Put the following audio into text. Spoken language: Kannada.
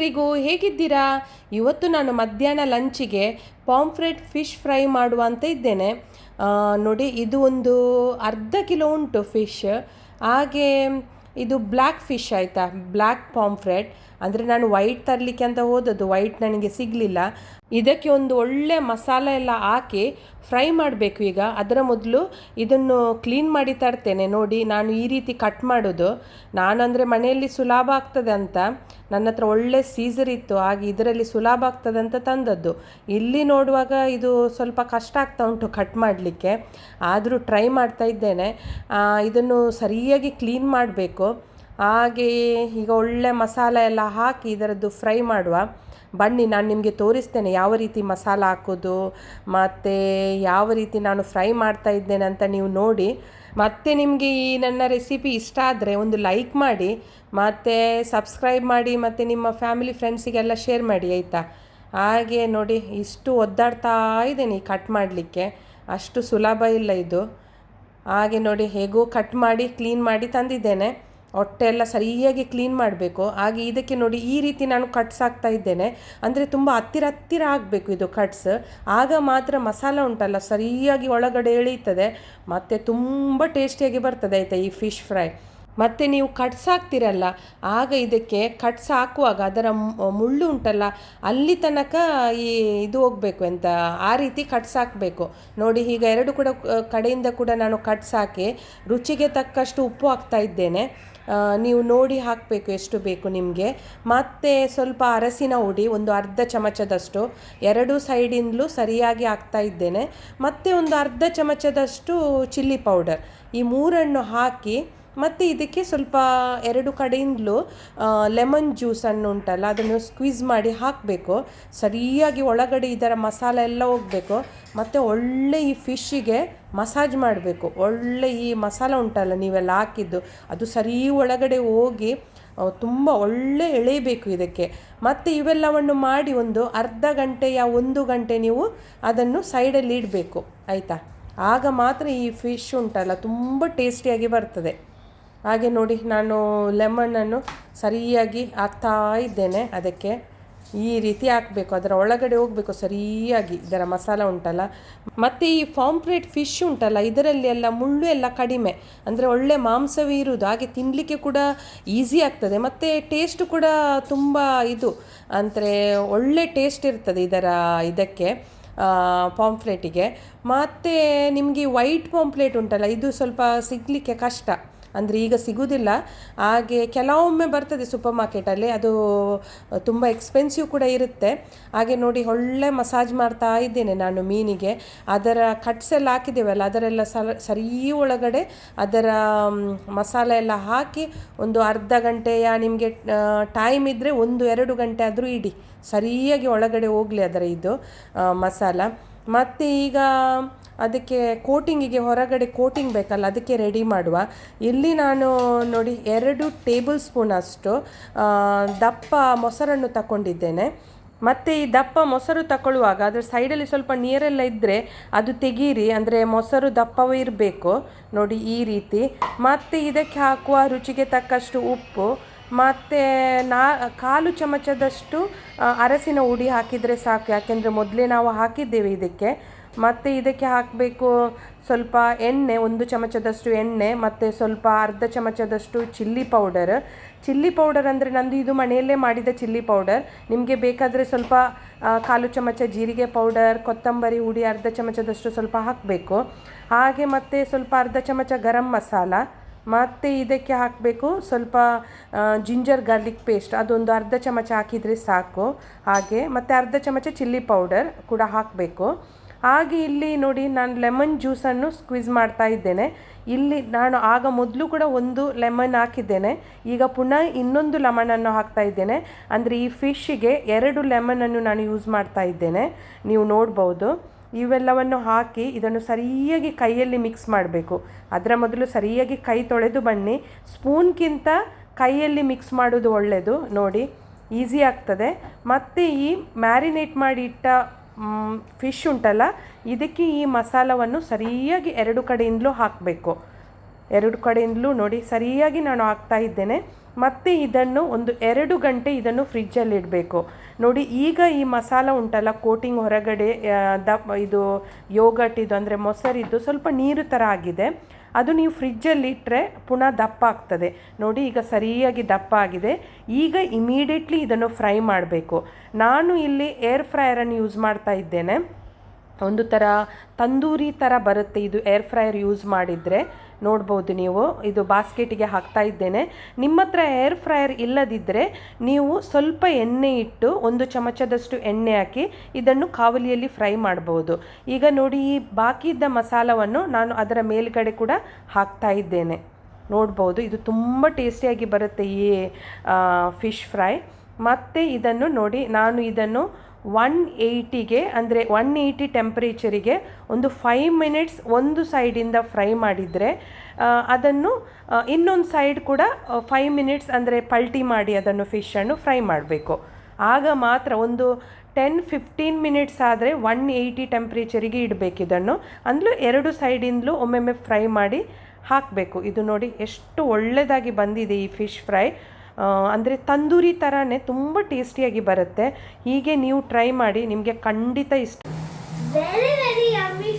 ಎಲ್ರಿಗೂ ಹೇಗಿದ್ದೀರಾ? ಇವತ್ತು ನಾನು ಮಧ್ಯಾಹ್ನ ಲಂಚಿಗೆ ಪಾಂಫ್ರೆಟ್ ಫಿಶ್ ಫ್ರೈ ಮಾಡುವ ಅಂತ ಇದ್ದೇನೆ ನೋಡಿ, ಇದು ಒಂದು ಅರ್ಧ ಕಿಲೋ ಉಂಟು ಫಿಶ್. ಹಾಗೆ ಇದು ಬ್ಲ್ಯಾಕ್ ಫಿಶ್ ಆಯಿತಾ? ಬ್ಲ್ಯಾಕ್ ಪಾಂಫ್ರೆಟ್ ಅಂದರೆ ನಾನು ವೈಟ್ ತರಲಿಕ್ಕೆ ಅಂತ ಹೋದದ್ದು ವೈಟ್ ನನಗೆ ಸಿಗಲಿಲ್ಲ. ಇದಕ್ಕೆ ಒಂದು ಒಳ್ಳೆ ಮಸಾಲೆ ಎಲ್ಲ ಹಾಕಿ ಫ್ರೈ ಮಾಡಬೇಕು ಈಗ. ಅದರ ಮೊದಲು ಇದನ್ನು ಕ್ಲೀನ್ ಮಾಡಿ ತರ್ತೇನೆ. ನೋಡಿ, ನಾನು ಈ ರೀತಿ ಕಟ್ ಮಾಡೋದು. ನಾನು ಅಂದರೆ ಮನೆಯಲ್ಲಿ ಸುಲಭ ಆಗ್ತದೆ ಅಂತ. ನನ್ನ ಹತ್ರ ಒಳ್ಳೆ ಸೀಸರ್ ಇತ್ತು. ಹಾಗೆ ಇದರಲ್ಲಿ ಸುಲಭ ಆಗ್ತದೆ ಅಂತ ತಂದದ್ದು. ಇಲ್ಲಿ ನೋಡುವಾಗ ಇದು ಸ್ವಲ್ಪ ಕಷ್ಟ ಆಗ್ತಾ ಉಂಟು ಕಟ್ ಮಾಡಲಿಕ್ಕೆ. ಆದರೂ ಟ್ರೈ ಮಾಡ್ತಾ ಇದ್ದೇನೆ. ಇದನ್ನು ಸರಿಯಾಗಿ ಕ್ಲೀನ್ ಮಾಡಬೇಕು. ಹಾಗೆ ಈಗ ಒಳ್ಳೆ ಮಸಾಲೆ ಎಲ್ಲ ಹಾಕಿ ಇದರದ್ದು ಫ್ರೈ ಮಾಡುವ. ಬನ್ನಿ, ನಾನು ನಿಮಗೆ ತೋರಿಸ್ತೇನೆ ಯಾವ ರೀತಿ ಮಸಾಲ ಹಾಕೋದು, ಮತ್ತು ಯಾವ ರೀತಿ ನಾನು ಫ್ರೈ ಮಾಡ್ತಾ ಇದ್ದೇನೆ ಅಂತ ನೀವು ನೋಡಿ. ಮತ್ತು ನಿಮಗೆ ಈ ನನ್ನ ರೆಸಿಪಿ ಇಷ್ಟ ಆದರೆ ಒಂದು ಲೈಕ್ ಮಾಡಿ, ಮತ್ತು ಸಬ್ಸ್ಕ್ರೈಬ್ ಮಾಡಿ, ಮತ್ತು ನಿಮ್ಮ ಫ್ಯಾಮಿಲಿ ಫ್ರೆಂಡ್ಸಿಗೆಲ್ಲ ಶೇರ್ ಮಾಡಿ, ಆಯಿತಾ? ಹಾಗೆ ನೋಡಿ, ಇಷ್ಟು ಒದ್ದಾಡ್ತಾ ಇದ್ದೇನೆ ಕಟ್ ಮಾಡಲಿಕ್ಕೆ. ಅಷ್ಟು ಸುಲಭ ಇಲ್ಲ ಇದು. ಹಾಗೆ ನೋಡಿ, ಹೇಗೋ ಕಟ್ ಮಾಡಿ, ಕ್ಲೀನ್ ಮಾಡಿ ತಂದಿದ್ದೇನೆ. ಹೊಟ್ಟೆ ಎಲ್ಲ ಸರಿಯಾಗಿ ಕ್ಲೀನ್ ಮಾಡಬೇಕು. ಹಾಗೆ ಇದಕ್ಕೆ ನೋಡಿ ಈ ರೀತಿ ನಾನು ಕಟ್ಸ್ ಹಾಕ್ತಾ ಇದ್ದೇನೆ. ಅಂದರೆ ತುಂಬ ಹತ್ತಿರ ಹತ್ತಿರ ಆಗಬೇಕು ಇದು ಕಟ್ಸ್ ಆಗ ಮಾತ್ರ ಮಸಾಲ ಉಂಟಲ್ಲ, ಸರಿಯಾಗಿ ಒಳಗಡೆ ಎಳೀತದೆ. ಮತ್ತು ತುಂಬ ಟೇಸ್ಟಿಯಾಗಿ ಬರ್ತದೆ ಆಯಿತಾ ಈ ಫಿಶ್ ಫ್ರೈ ಮತ್ತು ನೀವು ಕಟ್ಸ್ ಹಾಕ್ತಿರಲ್ಲ, ಆಗ ಇದಕ್ಕೆ ಕಟ್ಸ್ ಹಾಕುವಾಗ ಅದರ ಮುಳ್ಳು ಉಂಟಲ್ಲ, ಅಲ್ಲಿ ತನಕ ಈ ಇದು ಹೋಗಬೇಕು ಅಂತ ಆ ರೀತಿ ಕಟ್ಸ್ ಹಾಕಬೇಕು. ನೋಡಿ ಈಗ ಎರಡು ಕೂಡ, ಕಡೆಯಿಂದ ಕೂಡ ನಾನು ಕಟ್ಸ್ ಹಾಕಿ ರುಚಿಗೆ ತಕ್ಕಷ್ಟು ಉಪ್ಪು ಹಾಕ್ತಾ ಇದ್ದೇನೆ. ನೀವು ನೋಡಿ ಹಾಕಬೇಕು ಎಷ್ಟು ಬೇಕು ನಿಮಗೆ. ಮತ್ತು ಸ್ವಲ್ಪ ಅರಸಿನ ಹುಡಿ, ಒಂದು ಅರ್ಧ ಚಮಚದಷ್ಟು. ಎರಡು ಸೈಡಿಂದಲೂ ಸರಿಯಾಗಿ ಹಾಕ್ತಾ ಇದ್ದೇನೆ. ಮತ್ತು ಒಂದು ಅರ್ಧ ಚಮಚದಷ್ಟು ಚಿಲ್ಲಿ ಪೌಡರ್. ಈ ಮೂರನ್ನು ಹಾಕಿ ಮತ್ತು ಇದಕ್ಕೆ ಸ್ವಲ್ಪ ಎರಡು ಕಡೆಯಿಂದಲೂ ಲೆಮನ್ ಜ್ಯೂಸನ್ನು ಉಂಟಲ್ಲ, ಅದನ್ನು ಸ್ಕ್ವೀಸ್ ಮಾಡಿ ಹಾಕಬೇಕು. ಸರಿಯಾಗಿ ಒಳಗಡೆ ಇದರ ಮಸಾಲೆ ಎಲ್ಲ ಹೋಗಬೇಕು. ಮತ್ತು ಒಳ್ಳೆ ಈ ಫಿಶ್ಶಿಗೆ ಮಸಾಜ್ ಮಾಡಬೇಕು. ಒಳ್ಳೆ ಈ ಮಸಾಲೆ ಉಂಟಲ್ಲ ನೀವೆಲ್ಲ ಹಾಕಿದ್ದು, ಅದು ಸರಿ ಒಳಗಡೆ ಹೋಗಿ ತುಂಬ ಒಳ್ಳೆ ಎಳೆಯಬೇಕು ಇದಕ್ಕೆ. ಮತ್ತು ಇವೆಲ್ಲವನ್ನು ಮಾಡಿ ಒಂದು ಅರ್ಧ ಗಂಟೆಯ ಒಂದು ಗಂಟೆ ನೀವು ಅದನ್ನು ಸೈಡಲ್ಲಿ ಇಡಬೇಕು. ಆಯಿತಾ? ಆಗ ಮಾತ್ರ ಈ ಫಿಶ್ ಉಂಟಲ್ಲ, ತುಂಬ ಟೇಸ್ಟಿಯಾಗಿ ಬರ್ತದೆ. ಹಾಗೆ ನೋಡಿ, ನಾನು ಲೆಮನನ್ನು ಸರಿಯಾಗಿ ಹಾಕ್ತಾ ಇದ್ದೇನೆ. ಅದಕ್ಕೆ ಈ ರೀತಿ ಹಾಕಬೇಕು. ಅದರ ಒಳಗಡೆ ಹೋಗಬೇಕು ಸರಿಯಾಗಿ. ಇದರ ಮಸಾಲ ಉಂಟಲ್ಲ. ಮತ್ತು ಈ ಪಾಂಪ್ರೇಟ್ ಫಿಶ್ ಉಂಟಲ್ಲ, ಇದರಲ್ಲಿ ಎಲ್ಲ ಮುಳ್ಳು ಎಲ್ಲ ಕಡಿಮೆ. ಅಂದರೆ ಒಳ್ಳೆ ಮಾಂಸವೇ ಇರುವುದು. ಹಾಗೆ ತಿನ್ನಲಿಕ್ಕೆ ಕೂಡ ಈಸಿ ಆಗ್ತದೆ. ಮತ್ತು ಟೇಸ್ಟ್ ಕೂಡ ತುಂಬ ಇದು. ಅಂದರೆ ಒಳ್ಳೆ ಟೇಸ್ಟ್ ಇರ್ತದೆ ಇದರ ಇದಕ್ಕೆ ಪಾಂಪ್ಲೇಟಿಗೆ. ಮತ್ತು ನಿಮಗೆ ವೈಟ್ ಪಾಂಪ್ಲೇಟ್ ಉಂಟಲ್ಲ, ಇದು ಸ್ವಲ್ಪ ಸಿಗಲಿಕ್ಕೆ ಕಷ್ಟ. ಅಂದರೆ ಈಗ ಸಿಗುವುದಿಲ್ಲ ಹಾಗೆ ಕೆಲವೊಮ್ಮೆ ಬರ್ತದೆ ಸೂಪರ್ ಮಾರ್ಕೆಟಲ್ಲಿ ಅದು ತುಂಬ ಎಕ್ಸ್ಪೆನ್ಸಿವ್ ಕೂಡ ಇರುತ್ತೆ. ಹಾಗೆ ನೋಡಿ ಒಳ್ಳೆ ಮಸಾಜ್ ಮಾಡ್ತಾ ಇದ್ದೇನೆ ನಾನು ಮೀನಿಗೆ. ಅದರ ಕಟ್ಸ್ ಎಲ್ಲ ಹಾಕಿದ್ದೇವಲ್ಲ, ಅದರೆಲ್ಲ ಸರಿ ಒಳಗಡೆ ಅದರ ಮಸಾಲೆ ಎಲ್ಲ ಹಾಕಿ ಒಂದು ಅರ್ಧ ಗಂಟೆಯ ನಿಮಗೆ ಟೈಮ್ ಇದ್ದರೆ ಒಂದು ಎರಡು ಗಂಟೆ ಆದರೂ ಇಡಿ. ಸರಿಯಾಗಿ ಒಳಗಡೆ ಹೋಗಲಿ ಅದರ ಇದು ಮಸಾಲ. ಮತ್ತು ಈಗ ಅದಕ್ಕೆ ಕೋಟಿಂಗಿಗೆ ಹೊರಗಡೆ ಕೋಟಿಂಗ್ ಬೇಕಲ್ಲ, ಅದಕ್ಕೆ ರೆಡಿ ಮಾಡುವ. ಇಲ್ಲಿ ನಾನು ನೋಡಿ ಎರಡು ಟೇಬಲ್ ಸ್ಪೂನ್ ಅಷ್ಟು ದಪ್ಪ ಮೊಸರನ್ನು ತಗೊಂಡಿದ್ದೇನೆ ಮತ್ತು ಈ ದಪ್ಪ ಮೊಸರು ತಗೊಳ್ಳುವಾಗ ಅದರ ಸೈಡಲ್ಲಿ ಸ್ವಲ್ಪ ನೀರೆಲ್ಲ ಇದ್ದರೆ ಅದು ತೆಗೀರಿ, ಅಂದರೆ ಮೊಸರು ದಪ್ಪವೇ ಇರಬೇಕು. ನೋಡಿ ಈ ರೀತಿ. ಮತ್ತು ಇದಕ್ಕೆ ಹಾಕುವ ರುಚಿಗೆ ತಕ್ಕಷ್ಟು ಉಪ್ಪು, ಮತ್ತು ನಾ, ಕಾಲು ಚಮಚದಷ್ಟು ಅರಸಿನ ಹುಡಿ ಹಾಕಿದರೆ ಸಾಕು. ಯಾಕೆಂದರೆ ಮೊದಲೇ ನಾವು ಹಾಕಿದ್ದೇವೆ ಇದಕ್ಕೆ. ಮತ್ತು ಇದಕ್ಕೆ ಹಾಕಬೇಕು ಸ್ವಲ್ಪ ಎಣ್ಣೆ, ಒಂದು ಚಮಚದಷ್ಟು ಎಣ್ಣೆ ಮತ್ತು ಸ್ವಲ್ಪ ಅರ್ಧ ಚಮಚದಷ್ಟು ಚಿಲ್ಲಿ ಪೌಡರ್. ಚಿಲ್ಲಿ ಪೌಡರ್ ಅಂದರೆ ನಂದು ಇದು ಮನೆಯಲ್ಲೇ ಮಾಡಿದ ಚಿಲ್ಲಿ ಪೌಡರ್. ನಿಮಗೆ ಬೇಕಾದರೆ ಸ್ವಲ್ಪ ಕಾಲು ಚಮಚ ಜೀರಿಗೆ ಪೌಡರ್, ಕೊತ್ತಂಬರಿ ಹುಡಿ ಅರ್ಧ ಚಮಚದಷ್ಟು ಸ್ವಲ್ಪ ಹಾಕಬೇಕು. ಹಾಗೆ ಮತ್ತು ಸ್ವಲ್ಪ ಅರ್ಧ ಚಮಚ ಗರಂ ಮಸಾಲ, ಮತ್ತು ಇದಕ್ಕೆ ಹಾಕಬೇಕು ಸ್ವಲ್ಪ ಜಿಂಜರ್ ಗಾರ್ಲಿಕ್ ಪೇಸ್ಟ್. ಅದೊಂದು ಅರ್ಧ ಚಮಚ ಹಾಕಿದರೆ ಸಾಕು. ಹಾಗೆ ಮತ್ತು ಅರ್ಧ ಚಮಚ ಚಿಲ್ಲಿ ಪೌಡರ್ ಕೂಡ ಹಾಕಬೇಕು. ಹಾಗೆ ಇಲ್ಲಿ ನೋಡಿ ನಾನು ಲೆಮನ್ ಜ್ಯೂಸನ್ನು ಸ್ಕ್ವೀಸ್ ಮಾಡ್ತಾ ಇದ್ದೇನೆ. ಇಲ್ಲಿ ನಾನು ಆಗ ಮೊದಲು ಕೂಡ ಒಂದು ಲೆಮನ್ ಹಾಕಿದ್ದೇನೆ. ಈಗ ಪುನಃ ಇನ್ನೊಂದು ಲೆಮನನ್ನು ಹಾಕ್ತಾ ಇದ್ದೇನೆ. ಅಂದರೆ ಈ ಫಿಶ್ಶಿಗೆ ಎರಡು ಲೆಮನನ್ನು ನಾನು ಯೂಸ್ ಮಾಡ್ತಾ ಇದ್ದೇನೆ. ನೀವು ನೋಡ್ಬೋದು. ಇವೆಲ್ಲವನ್ನು ಹಾಕಿ ಇದನ್ನು ಸರಿಯಾಗಿ ಕೈಯಲ್ಲಿ ಮಿಕ್ಸ್ ಮಾಡಬೇಕು. ಅದರ ಮೊದಲು ಸರಿಯಾಗಿ ಕೈ ತೊಳೆದು ಬನ್ನಿ. ಸ್ಪೂನ್ಗಿಂತ ಕೈಯಲ್ಲಿ ಮಿಕ್ಸ್ ಮಾಡೋದು ಒಳ್ಳೆಯದು ನೋಡಿ ಈಸಿ ಆಗ್ತದೆ. ಮತ್ತು ಈ ಮ್ಯಾರಿನೇಟ್ ಮಾಡಿ ಇಟ್ಟ ಫಿಶ್ ಉಂಟಲ್ಲ, ಇದಕ್ಕೆ ಈ ಮಸಾಲವನ್ನು ಸರಿಯಾಗಿ ಎರಡು ಕಡೆಯಿಂದಲೂ ಹಾಕಬೇಕು. ಎರಡು ಕಡೆಯಿಂದಲೂ ನೋಡಿ, ಸರಿಯಾಗಿ ನಾನು ಹಾಕ್ತಾ ಇದ್ದೇನೆ. ಮತ್ತು ಇದನ್ನು ಒಂದು ಎರಡು ಗಂಟೆ ಇದನ್ನು ಫ್ರಿಜ್ಜಲ್ಲಿ ಇಡಬೇಕು. ನೋಡಿ, ಈಗ ಈ ಮಸಾಲ ಉಂಟಲ್ಲ, ಕೋಟಿಂಗ್ ಹೊರಗಡೆ ದ, ಇದು ಯೋಗಟ್ ಇದು ಅಂದರೆ ಮೊಸರಿದ್ದು ಸ್ವಲ್ಪ ನೀರು ಥರ ಆಗಿದೆ. ಅದು ನೀವು ಫ್ರಿಜ್ಜಲ್ಲಿ ಇಟ್ಟರೆ ಪುನಃ ದಪ್ಪ ಆಗ್ತದೆ. ನೋಡಿ, ಈಗ ಸರಿಯಾಗಿ ದಪ್ಪ ಆಗಿದೆ. ಈಗ ಇಮಿಡಿಯೇಟ್ಲಿ ಇದನ್ನು ಫ್ರೈ ಮಾಡಬೇಕು. ನಾನು ಇಲ್ಲಿ ಏರ್ ಫ್ರೈಯರನ್ನು ಯೂಸ್ ಮಾಡ್ತಾ ಇದ್ದೇನೆ. ಒಂದು ಥರ ತಂದೂರಿ ಥರ ಬರುತ್ತೆ. ಇದು ಏರ್ ಫ್ರೈಯರ್ ಯೂಸ್ ಮಾಡಿದರೆ. ನೋಡ್ಬೋದು ನೀವು. ಇದು ಬಾಸ್ಕೆಟಿಗೆ ಹಾಕ್ತಾ ಇದ್ದೇನೆ. ನಿಮ್ಮ ಹತ್ರ ಏರ್ ಫ್ರೈಯರ್ ಇಲ್ಲದಿದ್ದರೆ ನೀವು ಸ್ವಲ್ಪ ಎಣ್ಣೆ ಇಟ್ಟು ಒಂದು ಚಮಚದಷ್ಟು ಎಣ್ಣೆ ಹಾಕಿ ಇದನ್ನು ಕಾವಲಿಯಲ್ಲಿ ಫ್ರೈ ಮಾಡ್ಬೋದು. ಈಗ ನೋಡಿ ಈ ಬಾಕಿ ಇದ್ದ ಮಸಾಲವನ್ನು ನಾನು ಅದರ ಮೇಲ್ಗಡೆ ಕೂಡ ಹಾಕ್ತಾ ಇದ್ದೇನೆ. ನೋಡ್ಬೋದು. ಇದು ತುಂಬ ಟೇಸ್ಟಿಯಾಗಿ ಬರುತ್ತೆ ಈ ಫಿಶ್ ಫ್ರೈ ಮತ್ತು ಇದನ್ನು ನೋಡಿ ನಾನು ಇದನ್ನು ಒನ್ ಏಯ್ಟಿಗೆ ಅಂದರೆ ಒನ್ ಏಯ್ಟಿ ಟೆಂಪ್ರೇಚರಿಗೆ ಒಂದು ಫೈವ್ ಮಿನಿಟ್ಸ್ ಒಂದು ಸೈಡಿಂದ ಫ್ರೈ ಮಾಡಿದರೆ ಅದನ್ನು ಇನ್ನೊಂದು ಸೈಡ್ ಕೂಡ ಫೈವ್ ಮಿನಿಟ್ಸ್ ಅಂದರೆ ಪಲ್ಟಿ ಮಾಡಿ ಅದನ್ನು ಫಿಶನ್ನು ಫ್ರೈ ಮಾಡಬೇಕು. ಆಗ ಮಾತ್ರ ಒಂದು ಟೆನ್ ಫಿಫ್ಟೀನ್ ಮಿನಿಟ್ಸ್ ಆದರೆ ಒನ್ ಏಯ್ಟಿ ಟೆಂಪ್ರೇಚರಿಗೆ ಇಡಬೇಕು ಇದನ್ನು. ಅಂದ್ಲೂ ಎರಡು ಸೈಡಿಂದಲೂ ಒಮ್ಮೊಮ್ಮೆ ಫ್ರೈ ಮಾಡಿ ಹಾಕಬೇಕು. ಇದು ನೋಡಿ ಎಷ್ಟು ಒಳ್ಳೆಯದಾಗಿ ಬಂದಿದೆ ಈ ಫಿಶ್ ಫ್ರೈ ಅಂದರೆ ತಂದೂರಿ ಥರನೇ ತುಂಬ ಟೇಸ್ಟಿಯಾಗಿ ಬರುತ್ತೆ. ಹೀಗೆ ನೀವು ಟ್ರೈ ಮಾಡಿ, ನಿಮಗೆ ಖಂಡಿತ ಇಷ್ಟ. Very very yummy